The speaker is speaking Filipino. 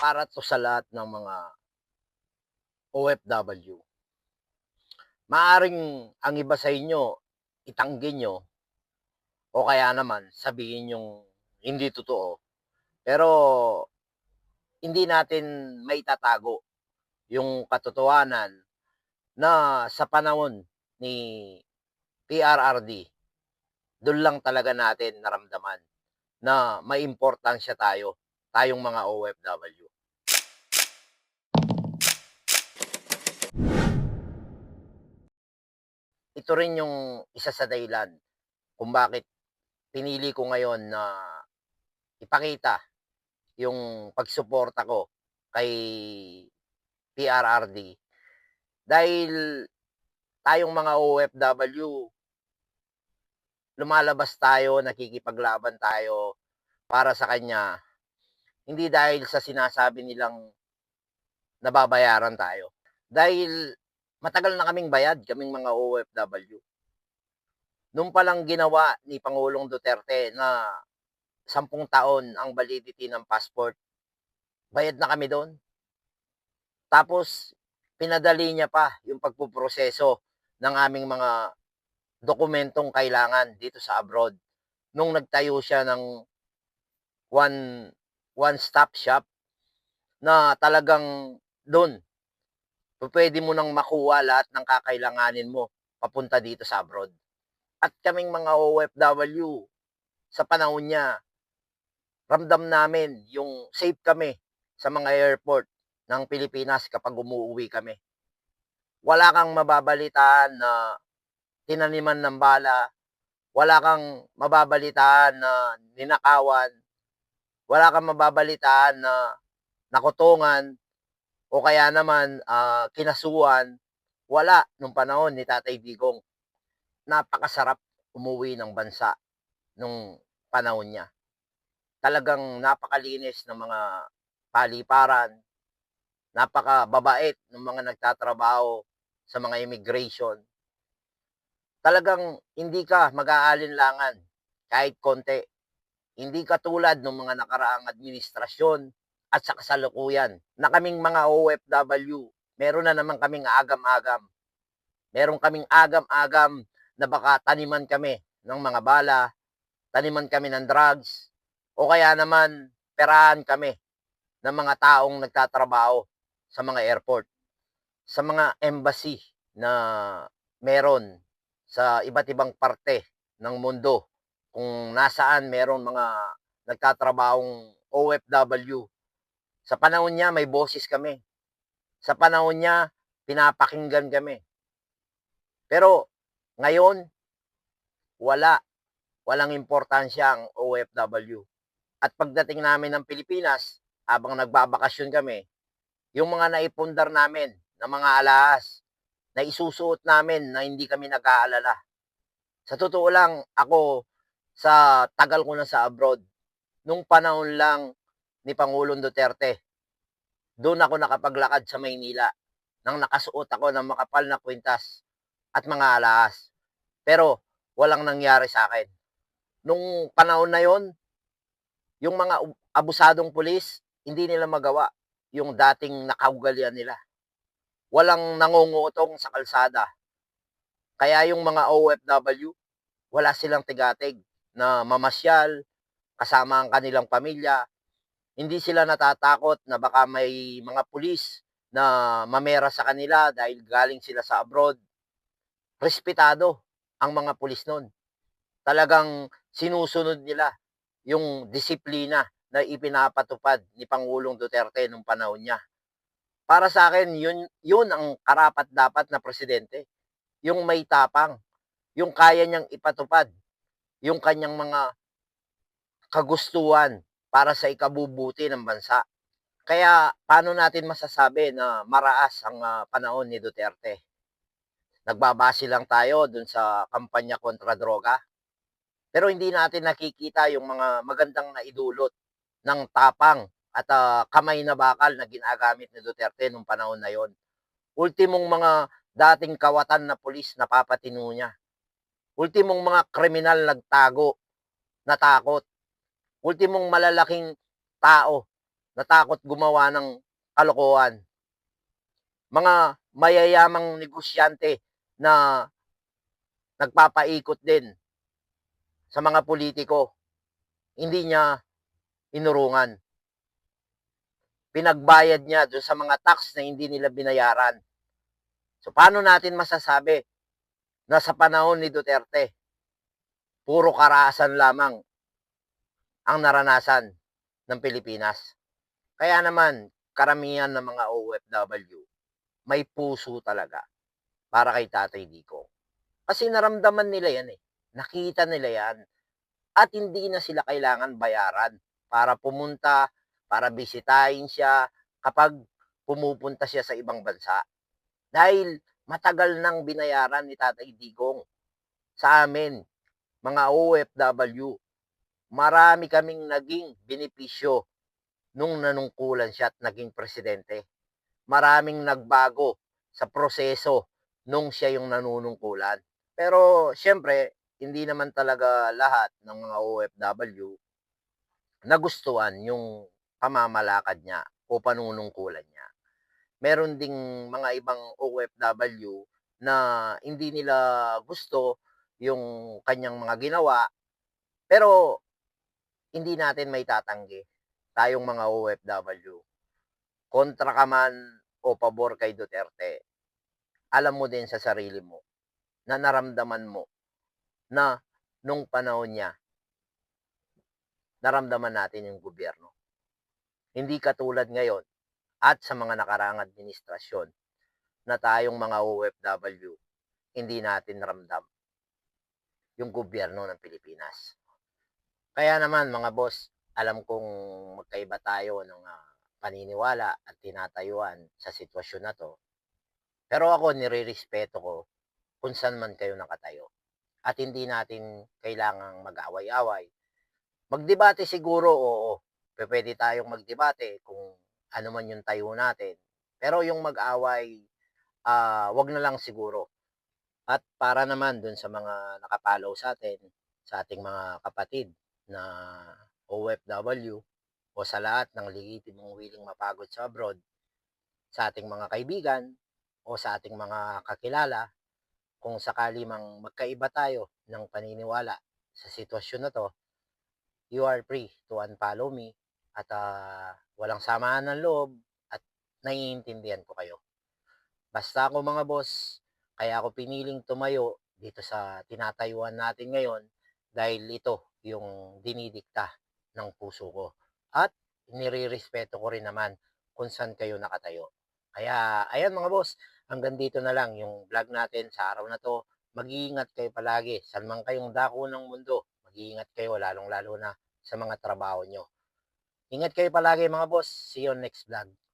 para to sa lahat ng mga OFW. Maaring ang iba sa inyo, itanggi nyo, o kaya naman sabihin yung hindi totoo. Pero hindi natin maitatago yung katotohanan na sa panahon ni PRRD, doon lang talaga natin naramdaman na may importansya tayo, tayong mga OFW. Ito rin yung isa sa dahilan kung bakit pinili ko ngayon na ipakita yung pagsuporta ko kay PRRD dahil tayong mga OFW lumalabas tayo, nakikipaglaban tayo para sa kanya hindi dahil sa sinasabi nilang nababayaran tayo. Dahil matagal na kaming bayad, kaming mga OFW. Nung palang ginawa ni Pangulong Duterte na sampung taon ang validity ng passport, bayad na kami doon. Tapos, pinadali niya pa yung pagpuproseso ng aming mga dokumentong kailangan dito sa abroad. Nung nagtayo siya ng one one-stop shop na talagang doon pwede mo nang makuha lahat ng kakailanganin mo papunta dito sa abroad. At kaming mga OFW, sa panahon niya, ramdam namin yung safe kami sa mga airport ng Pilipinas kapag umuwi kami. Wala kang mababalitaan na tinaniman ng bala, wala kang mababalitaan na ninakawan, wala kang mababalitaan na nakutungan, o kaya naman uh, kinasuan, wala nung panahon ni Tatay Digong. Napakasarap umuwi ng bansa nung panahon niya. Talagang napakalinis ng mga paliparan, napakababait ng mga nagtatrabaho sa mga immigration. Talagang hindi ka mag-aalinlangan kahit konti. Hindi ka tulad ng mga nakaraang administrasyon at sa kasalukuyan na kaming mga OFW, meron na naman kaming agam-agam. Meron kaming agam-agam na baka taniman kami ng mga bala, taniman kami ng drugs, o kaya naman perahan kami ng mga taong nagtatrabaho sa mga airport, sa mga embassy na meron sa iba't ibang parte ng mundo kung nasaan meron mga nagtatrabahong OFW. Sa panahon niya, may boses kami. Sa panahon niya, pinapakinggan kami. Pero ngayon, wala. Walang importansya ang OFW. At pagdating namin ng Pilipinas, habang nagbabakasyon kami, yung mga naipundar namin na mga alahas, na isusuot namin na hindi kami nag-aalala. Sa totoo lang, ako, sa tagal ko na sa abroad, nung panahon lang ni Pangulong Duterte, doon ako nakapaglakad sa Maynila nang nakasuot ako ng makapal na kwintas at mga alahas. Pero walang nangyari sa akin. Nung panahon na yon, yung mga abusadong pulis, hindi nila magawa yung dating nakaugalian nila walang nangungutong sa kalsada. Kaya yung mga OFW, wala silang tigatig na mamasyal kasama ang kanilang pamilya. Hindi sila natatakot na baka may mga pulis na mamera sa kanila dahil galing sila sa abroad. Respetado ang mga pulis nun. Talagang sinusunod nila yung disiplina na ipinapatupad ni Pangulong Duterte nung panahon niya para sa akin, yun, yun ang karapat dapat na presidente. Yung may tapang, yung kaya niyang ipatupad, yung kanyang mga kagustuhan para sa ikabubuti ng bansa. Kaya paano natin masasabi na maraas ang uh, panahon ni Duterte? Nagbabase lang tayo dun sa kampanya kontra droga. Pero hindi natin nakikita yung mga magandang naidulot ng tapang at uh, kamay na bakal na ginagamit ni Duterte nung panahon na yon. Ultimong mga dating kawatan na pulis na papatino niya. Ultimong mga kriminal nagtago, natakot. Ultimong malalaking tao natakot gumawa ng kalokohan. Mga mayayamang negosyante na nagpapaikot din sa mga politiko. Hindi niya inurungan. Pinagbayad niya doon sa mga tax na hindi nila binayaran. So paano natin masasabi na sa panahon ni Duterte, puro karahasan lamang ang naranasan ng Pilipinas. Kaya naman, karamihan ng mga OFW, may puso talaga para kay Tatay Dico. Kasi naramdaman nila yan eh. Nakita nila yan. At hindi na sila kailangan bayaran para pumunta, para bisitahin siya kapag pumupunta siya sa ibang bansa. Dahil matagal nang binayaran ni Tatay Digong sa amin, mga OFW. Marami kaming naging benepisyo nung nanungkulan siya at naging presidente. Maraming nagbago sa proseso nung siya yung nanunungkulan. Pero syempre, hindi naman talaga lahat ng mga OFW nagustuhan yung pamamalakad niya o panunungkulan niya. Meron ding mga ibang OFW na hindi nila gusto yung kanyang mga ginawa, pero hindi natin may tatanggi tayong mga OFW. Kontra ka man o pabor kay Duterte, alam mo din sa sarili mo na naramdaman mo na nung panahon niya, naramdaman natin yung gobyerno. Hindi katulad ngayon at sa mga nakaraang administrasyon na tayong mga OFW, hindi natin ramdam yung gobyerno ng Pilipinas. Kaya naman mga boss, alam kong magkaiba tayo ng uh, paniniwala at tinatayuan sa sitwasyon na to. Pero ako nire-respeto ko kung saan man kayo nakatayo. At hindi natin kailangang mag-away-away. Magdebate siguro, oo. Pwede tayong magdebate kung ano man yung tayo natin. Pero yung mag-away, uh, wag na lang siguro. At para naman dun sa mga nakapalaw sa atin, sa ating mga kapatid na OFW o sa lahat ng legitimong willing mapagod sa abroad, sa ating mga kaibigan o sa ating mga kakilala, kung sakali mang magkaiba tayo ng paniniwala sa sitwasyon na to, you are free to unfollow me at uh, walang samaan ng loob at naiintindihan ko kayo. Basta ako mga boss, kaya ako piniling tumayo dito sa tinatayuan natin ngayon dahil ito yung dinidikta ng puso ko. At nire-respeto ko rin naman kung saan kayo nakatayo. Kaya, ayan mga boss, hanggang dito na lang yung vlog natin sa araw na to. Mag-iingat kayo palagi. Saan man kayong dako ng mundo, mag-iingat kayo lalong-lalo na sa mga trabaho nyo. Ingat kayo palagi mga boss. See you next vlog.